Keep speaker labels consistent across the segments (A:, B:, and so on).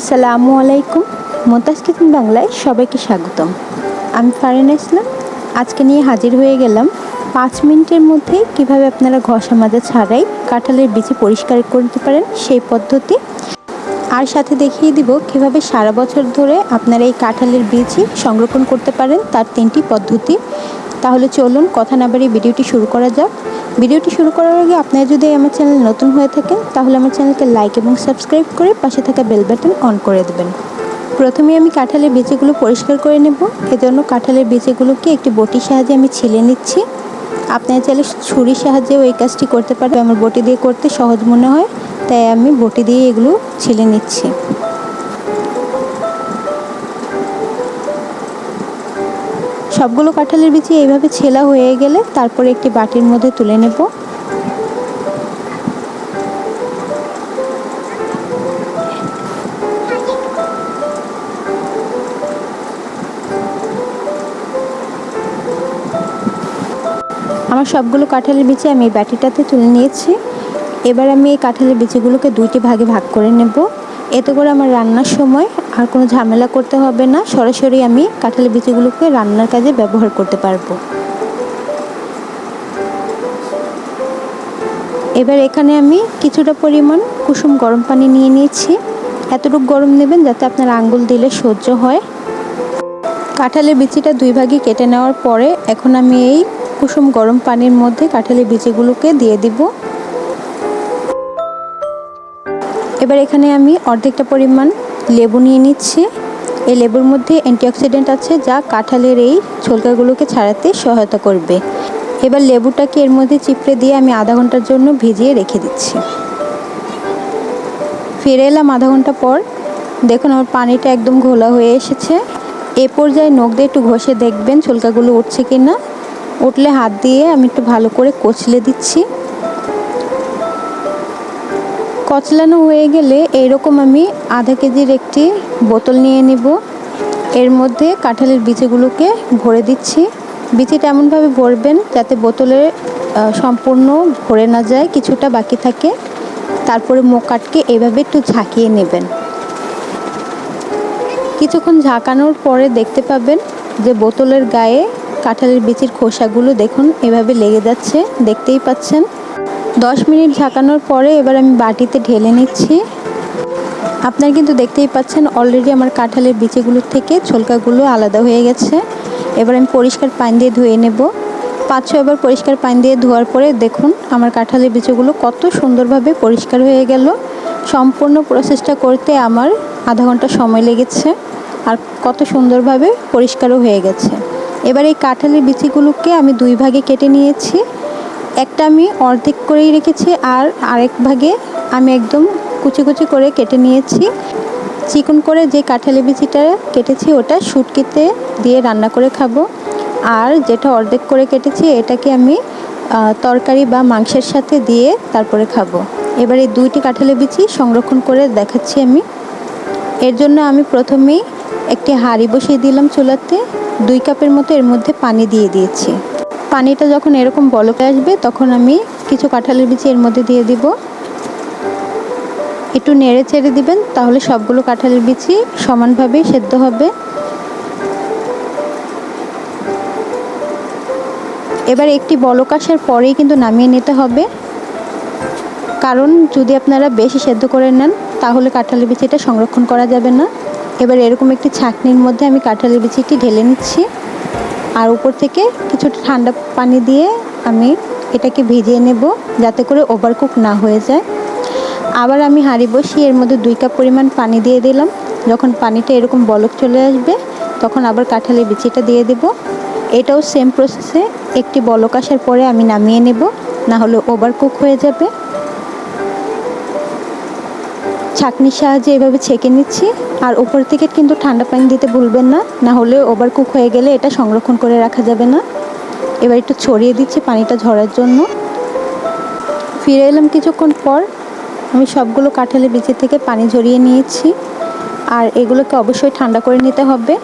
A: আসসালামু আলাইকুম। মোতাজ বাংলায় সবাইকে স্বাগতম। আমি ফারিনা ইসলাম। আজকে নিয়ে হাজির হয়ে গেলাম পাঁচ মিনিটের মধ্যে কীভাবে আপনারা ঘষা মাজা ছাড়াই কাঁঠালের বিচি পরিষ্কার করতে পারেন সেই পদ্ধতি। আর সাথে দেখিয়ে দিব কীভাবে সারা বছর ধরে আপনারা এই কাঁঠালের বীজই সংরক্ষণ করতে পারেন তার তিনটি পদ্ধতি। তাহলে চলুন কথা না বাড়িয়ে ভিডিওটি শুরু করা যাক। ভিডিওটি শুরু করার আগে আপনারা যদি আমার চ্যানেল নতুন হয়ে থাকেন, তাহলে আমার চ্যানেলকে লাইক এবং সাবস্ক্রাইব করে পাশে থাকা বেল বাটন অন করে দেবেন। প্রথমে আমি কাঁঠালের বীজগুলো পরিষ্কার করে নেব। এজন্য কাঁঠালের বীজগুলোকে একটি বটির সাহায্যে আমি ছিলে নিচ্ছি। আপনারা চাইলে ছুরির সাহায্যেও এই কাজটি করতে পারবে আমার বটি দিয়ে করতে সহজ মনে হয়, তাই আমি বটি দিয়ে এগুলো ছিলে নিচ্ছি। সবগুলো কাঁঠালের বিচি এইভাবে ছেলা হয়ে গেলে তারপরে একটি বাটির মধ্যে তুলে নেব। আমার সবগুলো কাঁঠালের বিচি আমি এই বাটিটাতে তুলে নিয়েছি। এবার আমি এই কাঁঠালের বিচিগুলোকে দুইটি ভাগে ভাগ করে নেব। এতে করে আমার রান্নার সময় আর কোনো ঝামেলা করতে হবে না। সরাসরি আমি কাঁঠালের বিচিগুলোকে রান্নার কাজে ব্যবহার করতে পারব। এবার এখানে আমি কিছুটা পরিমাণ কুসুম গরম পানি নিয়ে নিয়েছি। এতটুকু গরম নেবেন যাতে আপনার আঙ্গুল দিলে সহ্য হয়। কাঁঠালের বিচিটা দুই ভাগে কেটে নেওয়ার পরে এখন আমি এই কুসুম গরম পানির মধ্যে কাঁঠালের বিচিগুলোকে দিয়ে দিব। এবার এখানে আমি অর্ধেকটা পরিমাণ লেবু নিয়ে নিচ্ছি। এই লেবুর মধ্যে অ্যান্টিঅক্সিডেন্ট আছে যা কাঁঠালের এই ছোলকাগুলোকে ছাড়াতে সহায়তা করবে। এবার লেবুটাকে এর মধ্যে চিপড়ে দিয়ে আমি আধা ঘণ্টার জন্য ভিজিয়ে রেখে দিচ্ছি। ফিরে এলাম আধা ঘণ্টা পর। দেখুন আমার পানিটা একদম ঘোলা হয়ে এসেছে। এ পর্যায়ে নখ দিয়ে একটু ঘষে দেখবেন ছোলকাগুলো উঠছে কি না উঠলে হাত দিয়ে আমি একটু ভালো করে কচলে দিচ্ছি। কচলানো হয়ে গেলে এইরকম আমি আধা কেজির একটি বোতল নিয়ে নিব। এর মধ্যে কাঁঠালের বীজগুলোকে ভরে দিচ্ছি। বিচিটা এমনভাবে ভরবেন যাতে বোতলে সম্পূর্ণ ভরে না যায়, কিছুটা বাকি থাকে। তারপরে মোকাটকে এভাবে একটু ঝাঁকিয়ে নেবেন। কিছুক্ষণ ঝাঁকানোর পরে দেখতে পাবেন যে বোতলের গায়ে কাঁঠালের বিচির খোসাগুলো দেখুন, এভাবে লেগে যাচ্ছে, দেখতেই পাচ্ছেন। দশ মিনিট ঝাঁকানোর পরে এবার আমি বাটিতে ঢেলে নিচ্ছি। আপনারা কিন্তু দেখতেই পাচ্ছেন অলরেডি আমার কাঁঠালের বিচিগুলোর থেকে ছোলকাগুলো আলাদা হয়ে গেছে। এবার আমি পরিষ্কার পানি দিয়ে ধুয়ে নেব। পাঁচ ছয়বার পরিষ্কার পানি দিয়ে ধোয়ার পরে দেখুন আমার কাঁঠালের বিচিগুলো কত সুন্দরভাবে পরিষ্কার হয়ে গেল। সম্পূর্ণ প্রসেসটা করতে আমার আধা ঘণ্টা সময় লেগেছে আর কত সুন্দরভাবে পরিষ্কারও হয়ে গেছে। এবার এই কাঁঠালের বিচিগুলোকে আমি দুই ভাগে কেটে নিয়েছি। একটা আমি অর্ধেক করেই রেখেছি আর আরেক ভাগে আমি একদম কুচি কুচি করে কেটে নিয়েছি। চিকন করে যে কাঁঠালি বিচিটা কেটেছি ওটা শুটকিতে দিয়ে রান্না করে খাব। আর যেটা অর্ধেক করে কেটেছি এটাকে আমি তরকারি বা মাংসের সাথে দিয়ে তারপরে খাব। এবার এই দুইটি কাঁঠালি বিচি সংরক্ষণ করে দেখাচ্ছি আমি। এর জন্য আমি প্রথমেই একটি হাঁড়ি বসিয়ে দিলাম চুলাতে। দুই কাপের মতো এর মধ্যে পানি দিয়ে দিয়েছি। পানিটা যখন এরকম বলকে আসবে, তখন আমি কিছু কাঁঠালের বিচি এর মধ্যে দিয়ে দিব। একটু নেড়ে চেড়ে দিবেন, তাহলে সবগুলো কাঁঠালের বিচি সমানভাবে সেদ্ধ হবে। এবার একটি বলক আসার পরেই কিন্তু নামিয়ে নিতে হবে। কারণ যদি আপনারা বেশি সেদ্ধ করে নেন, তাহলে কাঁঠালের বিচিটা সংরক্ষণ করা যাবে না। এবার এরকম একটি ছাঁকনির মধ্যে আমি কাঁঠালের বিচিটি ঢেলে নিচ্ছি। আর উপর থেকে কিছুটা ঠান্ডা পানি দিয়ে আমি এটাকে ভিজিয়ে নেব যাতে করে ওভারকুক না হয়ে যায়। আবার আমি হাঁড়ি বসিয়ে এর মধ্যে দুই কাপ পরিমাণ পানি দিয়ে দিলাম। যখন পানিটা এরকম বলক চলে আসবে, তখন আবার কাঁঠালের বিচিটা দিয়ে দেব। এটাও সেম প্রসেসে একটি বলক আসার পরে আমি নামিয়ে নেব না হলে ওভারকুক হয়ে যাবে। ছাঁকনির সাহায্যে এভাবে ছেঁকে নিচ্ছি। আর ওপর থেকে কিন্তু ঠান্ডা পানি দিতে ভুলবেন না না হলে ওভার কুক হয়ে গেলে এটা সংরক্ষণ করে রাখা যাবে না। এবার একটু ছড়িয়ে দিচ্ছি পানিটা ঝরার জন্য। ফিরে এলাম কিছুক্ষণ পর, আমি সবগুলো কাঁঠালের বীজের থেকে পানি ঝরিয়ে নিয়েছি। আর এগুলোকে অবশ্যই ঠান্ডা করে নিতে হবে।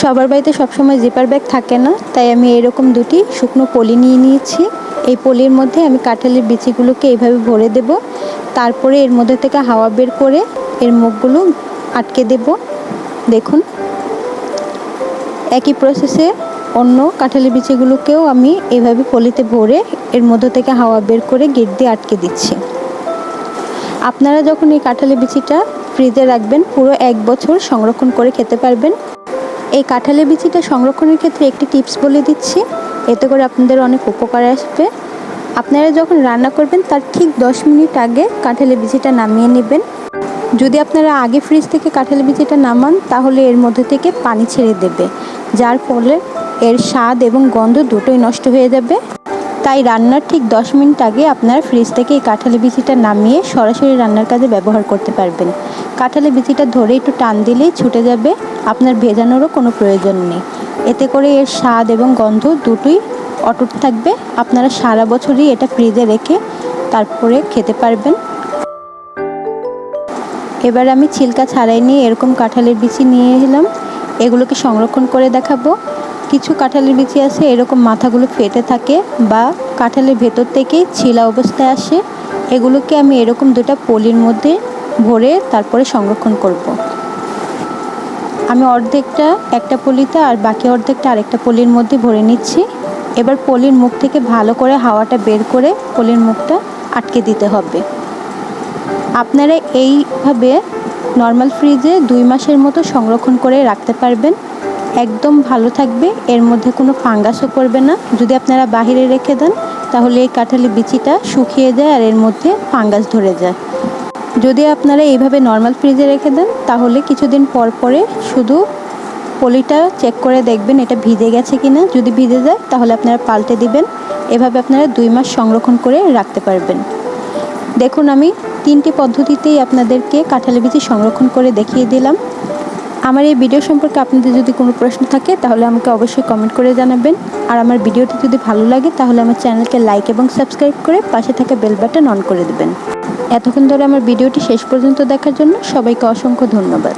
A: সবার বাড়িতে সবসময় জিপার ব্যাগ থাকে না, তাই আমি এরকম দুটি শুকনো পলি নিয়ে নিয়েছি। এই পলির মধ্যে আমি কাঁঠালের বিচিগুলোকে এইভাবে ভরে দেব, তারপরে এর মধ্যে থেকে হাওয়া বের করে এর মুখগুলো আটকে দেব। দেখুন, একই প্রসেসে অন্য কাঁঠালি বিচিগুলোকেও আমি এভাবে পলিতে ভরে এর মধ্য থেকে হাওয়া বের করে গেট দিয়ে আটকে দিচ্ছি। আপনারা যখন এই কাঁঠালের বিচিটা ফ্রিজে রাখবেন, পুরো এক বছর সংরক্ষণ করে খেতে পারবেন। এই কাঁঠালের বিচিটা সংরক্ষণের ক্ষেত্রে একটি টিপস বলে দিচ্ছি। এতে করে আপনাদের অনেক উপকার আসবে। আপনারা যখন রান্না করবেন, তার ঠিক দশ মিনিট আগে কাঁঠালের বিচিটা নামিয়ে নেবেন। যদি আপনারা আগে ফ্রিজ থেকে কাঁঠালের বিচিটা নামান, তাহলে এর মধ্যে থেকে পানি ছেড়ে দেবে। যার ফলে এর স্বাদ এবং গন্ধ দুটোই নষ্ট হয়ে যাবে। তাই রান্নার ঠিক দশ মিনিট আগে আপনারা ফ্রিজ থেকে এই কাঁঠালি বিচিটা নামিয়ে সরাসরি রান্নার কাজে ব্যবহার করতে পারবেন। কাঁঠালি বিচিটা ধরে একটু টান দিলেই ছুটে যাবে, আপনার ভেজানোরও কোনো প্রয়োজন নেই। এতে করে এর স্বাদ এবং গন্ধ দুটোই অটুট থাকবে। আপনারা সারা বছরই এটা ফ্রিজে রেখে তারপরে খেতে পারবেন। এবার আমি ছিলকা ছাড়াই নিয়ে এরকম কাঁঠালের বিচি নিয়ে এলাম। এগুলোকে সংরক্ষণ করে দেখাবো। কিছু কাঁঠালের বিচি আছে, এরকম মাথাগুলো ফেটে থাকে বা কাঁঠালের ভেতর থেকে ছিলা অবস্থায় আসে। এগুলোকে আমি এরকম দুটা পলির মধ্যে ভরে তারপরে সংরক্ষণ করব। আমি অর্ধেকটা একটা পলিতে আর বাকি অর্ধেকটা আরেকটা পলির মধ্যে ভরে নিচ্ছি। এবার পলির মুখ থেকে ভালো করে হাওয়াটা বের করে পলির মুখটা আটকে দিতে হবে। আপনারা এইভাবে নর্মাল ফ্রিজে দুই মাসের মতো সংরক্ষণ করে রাখতে পারবেন। একদম ভালো থাকবে, এর মধ্যে কোনো ফাঙ্গাসও করবে না। যদি আপনারা বাহিরে রেখে দেন, তাহলে এই কাঁঠালি বিচিটা শুকিয়ে যায় আর এর মধ্যে ফাঙ্গাস ধরে যায়। যদি আপনারা এইভাবে নর্মাল ফ্রিজে রেখে দেন, তাহলে কিছুদিন পর পরে শুধু পলিটা চেক করে দেখবেন এটা ভিজে গেছে কি না যদি ভিজে যায়, তাহলে আপনারা পাল্টে দিবেন। এভাবে আপনারা দুই মাস সংরক্ষণ করে রাখতে পারবেন। দেখুন, আমি তিনটি পদ্ধতিতেই আপনাদেরকে কাঁঠালি বিচি সংরক্ষণ করে দেখিয়ে দিলাম। আমার এই ভিডিও সম্পর্কে আপনাদের যদি কোনো প্রশ্ন থাকে, তাহলে আমাকে অবশ্যই কমেন্ট করে জানাবেন। আর আমার ভিডিওটি যদি ভালো লাগে, তাহলে আমার চ্যানেলকে লাইক এবং সাবস্ক্রাইব করে পাশে থাকা বেল বাটন অন করে দেবেন। এতক্ষণ ধরে আমার ভিডিওটি শেষ পর্যন্ত দেখার জন্য সবাইকে অসংখ্য ধন্যবাদ।